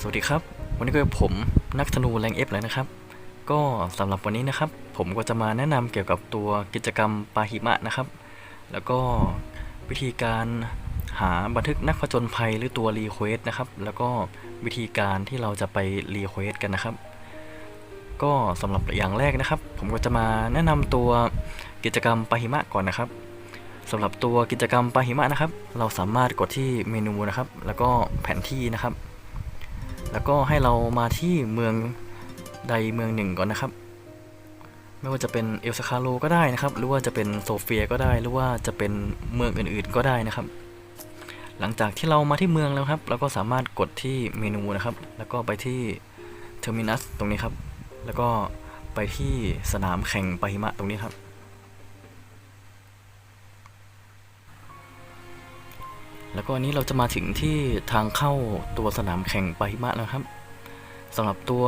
สวัสดีครับ วันนี้ก็ผมนักธนูแรงเอฟเลยนะครับ ก็สำหรับวันนี้นะครับ ผมก็จะมาแนะนำเกี่ยวกับตัวกิจกรรมปาหิมะนะครับ แล้วก็วิธีการหาบันทึกนักผจญภัยหรือตัวรีเควสนะครับ แล้วก็วิธีการที่เราจะไปรีเควสกันนะครับ ก็สำหรับอย่างแรกนะครับ ผมก็จะมาแนะนำตัวกิจกรรมปาหิมะก่อนนะครับสำหรับตัวกิจกรรมปาหิมะนะครับ เราสามารถกดที่เมนูนะครับ แล้วก็แผนที่นะครับ แล้วก็ให้เรามาที่เมืองใดเมืองหนึ่งก่อนนะครับ ไม่ว่าจะเป็นเอลซาคาโลก็ได้นะครับ หรือว่าจะเป็นโซเฟียก็ได้ หรือว่าจะเป็นเมืองอื่นๆก็ได้นะครับ หลังจากที่เรามาที่เมืองแล้วครับ เราก็สามารถกดที่เมนูนะครับ แล้วก็ไปที่เทอร์มินัสตรงนี้ครับ แล้วก็ไปที่สนามแข่งปาหิมะตรงนี้ครับ แล้วก็อันนี้เราจะมาถึงที่ทางเข้าตัวสนามแข่งปาหิมะแล้วครับสำหรับตัว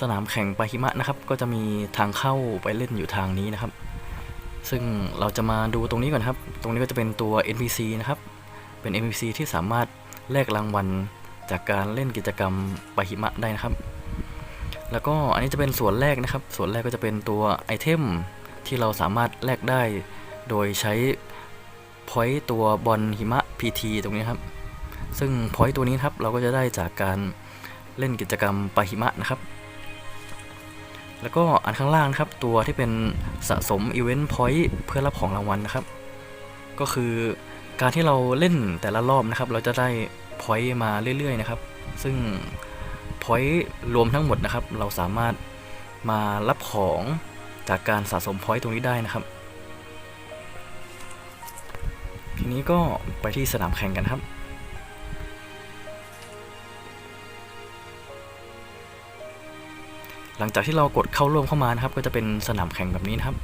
สนามแข่งปาหิมะนะครับ ก็จะมีทางเข้าไปเล่นอยู่ทางนี้นะครับ ซึ่งเราจะมาดูตรงนี้ก่อนครับ ตรงนี้ก็จะเป็นตัว NPC นะครับ เป็น NPC ที่สามารถแลกรางวัลจากการเล่นกิจกรรมปาหิมะได้นะครับ แล้วก็อันนี้จะเป็นส่วนแรกนะครับ ส่วนแรกก็จะเป็นตัวไอเทมที่เราสามารถแลกได้ โดยใช้พอยต์ตัวบอลหิมะ PT ตรงนี้ครับ ซึ่งพอยต์ตัวนี้ครับเราก็จะได้จากการเล่นกิจกรรมปาหิมะนะครับ แล้วก็อันข้างล่างครับตัวที่เป็นสะสมอีเวนต์พอยต์เพื่อรับของรางวัลนะครับ ก็คือการที่เราเล่นแต่ละรอบนะครับ เราจะได้พอยต์มาเรื่อยๆนะครับ ซึ่งพอยต์รวมทั้งหมดนะครับ เราสามารถมารับของจากการสะสมพอยต์ตรงนี้ได้นะครับ นี้ก็ไปที่สนามแข่งกันครับ หลังจากที่เรากดเข้าร่วมเข้ามานะครับ ก็จะเป็นสนามแข่งแบบนี้นะครับ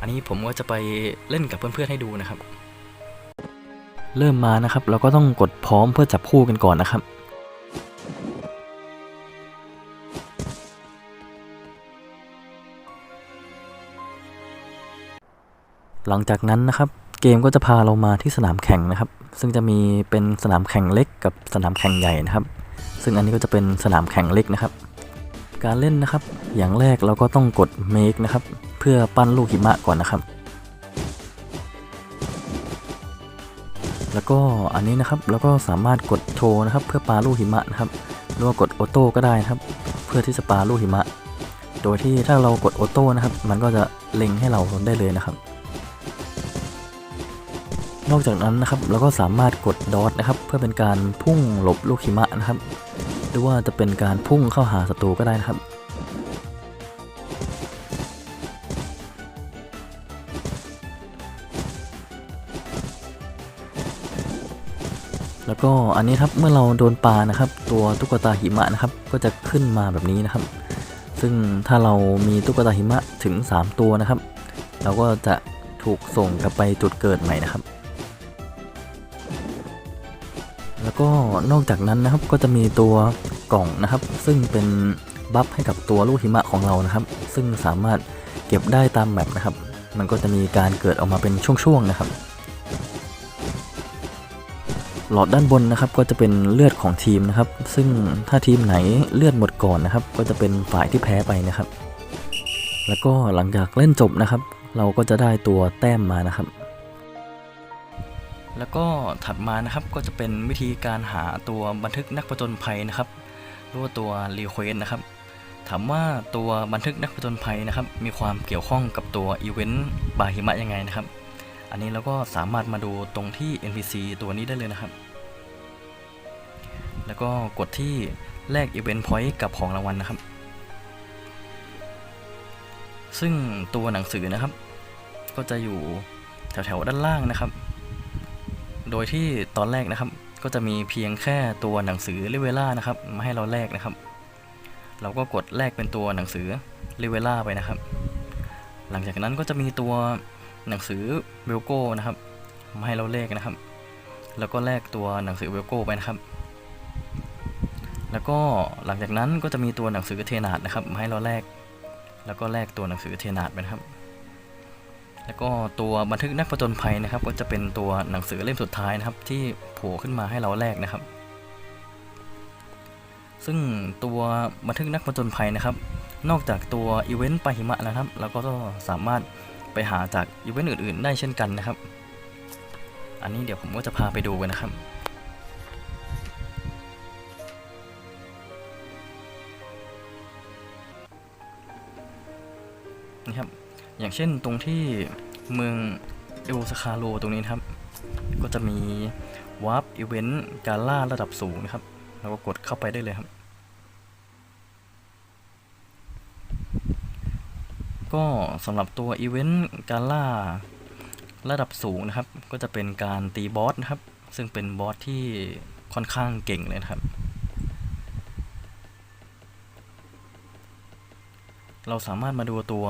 อันนี้ผมก็จะไปเล่นกับเพื่อนๆให้ดูนะครับ เริ่มมานะครับ เราก็ต้องกดพร้อมเพื่อจับคู่กันก่อนนะครับหลังจากนั้นนะครับ เกมก็จะพาเรามาที่สนามแข่งนะครับ ซึ่งจะมีเป็นสนามแข่งเล็กกับสนามแข่งใหญ่นะครับ ซึ่งอันนี้ก็จะเป็นสนามแข่งเล็กนะครับ การเล่นนะครับ อย่างแรกเราก็ต้องกด make นะครับ เพื่อปั้นลูกหิมะก่อนนะครับ แล้วก็อันนี้นะครับเราก็สามารถกดโชว์นะครับ เพื่อปาลูกหิมะนะครับ หรือว่ากดออโต้ก็ได้นะครับ เพื่อที่จะปาลูกหิมะ โดยที่ถ้าเรากดออโต้นะครับ มันก็จะเล็งให้เราได้เลยนะครับ นอกจากนั้นนะครับเราก็สามารถกดดอทนะครับเพื่อเป็นการพุ่งหลบลูกหิมะนะครับ หรือว่าจะเป็นการพุ่งเข้าหาศัตรูก็ได้นะครับแล้วก็อันนี้ครับเมื่อเราโดนปลานะครับ ตัวตุ๊กตาหิมะนะครับ ก็จะขึ้นมาแบบนี้นะครับ ซึ่งถ้าเรามีตุ๊กตาหิมะถึง 3 ตัวนะครับ เราก็จะถูกส่งกลับไปจุดเกิดใหม่นะครับ แล้วก็นอกจากนั้นนะครับก็จะมีตัวกล่องนะครับ ซึ่งเป็นบัฟให้กับตัวลูกหิมะของเรานะครับ ซึ่งสามารถเก็บได้ตามแมปนะครับ มันก็จะมีการเกิดออกมาเป็นช่วงๆนะครับ หลอดด้านบนนะครับก็จะเป็นเลือดของทีมนะครับ ซึ่งถ้าทีมไหนเลือดหมดก่อนนะครับ ก็จะเป็นฝ่ายที่แพ้ไปนะครับ แล้วก็หลังจากเล่นจบนะครับ เราก็จะได้ตัวแต้มมานะครับ แล้วก็ถัดมานะครับก็จะเป็นวิธีการหาตัวบันทึกนักผจญภัยนะครับหรือว่าตัวรีเควสนะครับถามว่าตัวบันทึกนักผจญภัยนะครับ มีความเกี่ยวข้องกับตัวอีเวนต์บาหิมะยังไงนะครับ อันนี้เราก็สามารถมาดูตรงที่ NPC ตัวนี้ได้เลยนะครับ แล้วก็กดที่แลกอีเวนต์พอยต์กับของรางวัลนะครับ ซึ่งตัวหนังสือนะครับ ก็จะอยู่แถวๆด้านล่างนะครับ โดยที่ตอนแรกนะครับ ก็จะมีเพียงแค่ตัวหนังสือเลเวล่านะครับ มาให้เราแลกนะครับ เราก็กดแลกเป็นตัวหนังสือเลเวล่าไปนะครับ หลังจากนั้นก็จะมีตัวหนังสือเวลโก้นะครับ มาให้เราแลกนะครับ แล้วก็แลกตัวหนังสือเวลโก้ไปนะครับ แล้วก็หลังจากนั้นก็จะมีตัวหนังสือเทนาดนะครับมาให้เราแลกแล้วก็แลกตัวหนังสือเทนาดไปนะครับ แล้วก็ตัวบันทึกนักผจญภัยนะครับ ก็จะเป็นตัวหนังสือเล่มสุดท้ายนะครับ ที่โผล่ขึ้นมาให้เราแลกนะครับ ซึ่งตัวบันทึกนักผจญภัยนะครับ นอกจากตัวอีเวนต์ไปหิมะแล้วครับเราก็สามารถไปหาจากอีเวนต์อื่น ๆ ได้เช่นกันนะครับ อันนี้เดี๋ยวผมก็จะพาไปดูกันนะครับนะครับ อย่างเช่นตรงที่เมืองเอลสคาโลตรงนี้ครับ ก็จะมีวาร์ปอีเวนต์การล่าระดับสูงนะครับเราก็กดเข้าไปได้เลยครับ ก็สำหรับตัวอีเวนต์การล่าระดับสูงนะครับ ก็จะเป็นการตีบอสนะครับ ซึ่งเป็นบอสที่ค่อนข้างเก่งเลยนะครับเราสามารถมาดูตัว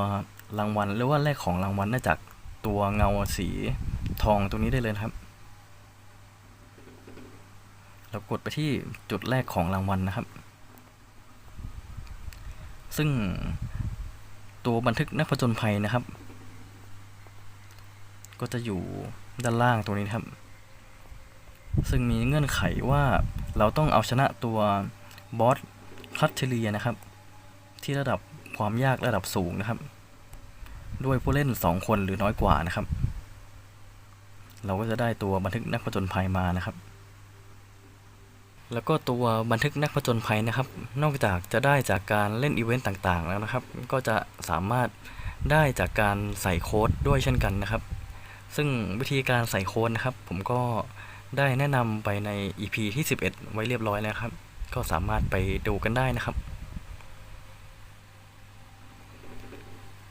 รางวัลหรือว่าแลกของรางวัลได้จากตัวเงาสีทองตรงนี้ได้เลยนะครับ เรากดไปที่จุดแรกของรางวัลนะครับ ซึ่งตัวบันทึกนักผจญภัยนะครับ ก็จะอยู่ด้านล่างตรงนี้นครับ ซึ่งมีเงื่อนไขว่าเราต้องเอาชนะตัวบอสพัทเทเลียนะครับ ที่ระดับความยากระดับสูงนะครับ ด้วยผู้เล่น 2 คนหรือน้อยกว่านะครับ เราก็จะได้ตัวบันทึกนักผจญภัยมานะครับ แล้วก็ตัวบันทึกนักผจญภัยนะครับ นอกจากจะได้จากการเล่นอีเวนต์ต่างๆแล้วนะครับ ก็จะสามารถได้จากการใส่โค้ดด้วยเช่นกันนะครับ ซึ่งวิธีการใส่โค้ดนะครับ ผมก็ได้แนะนำไปใน EP ที่ 11 ไว้เรียบร้อยแล้วครับ ก็สามารถไปดูกันได้นะครับ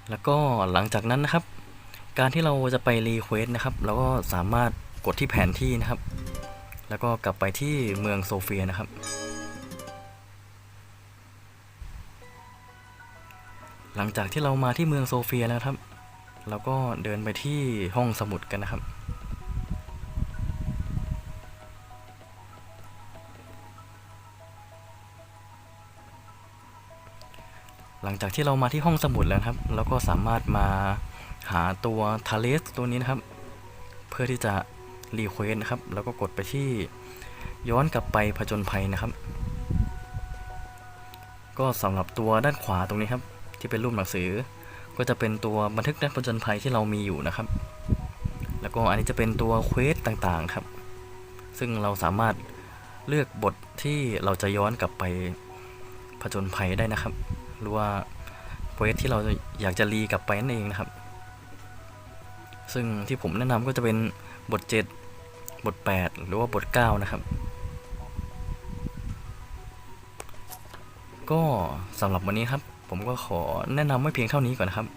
แล้วก็หลังจากนั้นนะครับ การที่เราจะไปรีเควสนะครับเราก็สามารถกดที่แผนที่นะครับ แล้วก็กลับไปที่เมืองโซเฟียนะครับ หลังจากที่เรามาที่เมืองโซเฟียแล้วครับ เราก็เดินไปที่ห้องสมุดกันนะครับ จากที่เรามาที่ห้องสมุดแล้วครับเราก็สามารถมาหาตัวทาเลสตัวนี้นะครับ เพื่อที่จะรีเควสนะครับ แล้วก็กดไปที่ย้อนกลับไปผจญภัยนะครับ ก็สำหรับตัวด้านขวาตรงนี้ครับ ที่เป็นรูปหนังสือ ก็จะเป็นตัวบันทึกนักผจญภัยที่เรามีอยู่นะครับ แล้วก็อันนี้จะเป็นตัวเควสต่างๆครับ ซึ่งเราสามารถเลือกบทที่เราจะย้อนกลับไปผจญภัยได้นะครับ หรือว่าเควสที่เราอยากจะรีกลับไปนั่นเองนะครับ ซึ่งที่ผมแนะนำก็จะเป็นบท 7 บท 8 หรือว่าบท 9 นะครับ ก็สำหรับวันนี้ครับ ผมก็ขอแนะนำไว้เพียงเท่านี้ก่อนนะครับ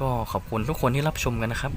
ก็ขอบคุณทุกคนที่รับชมกันนะครับ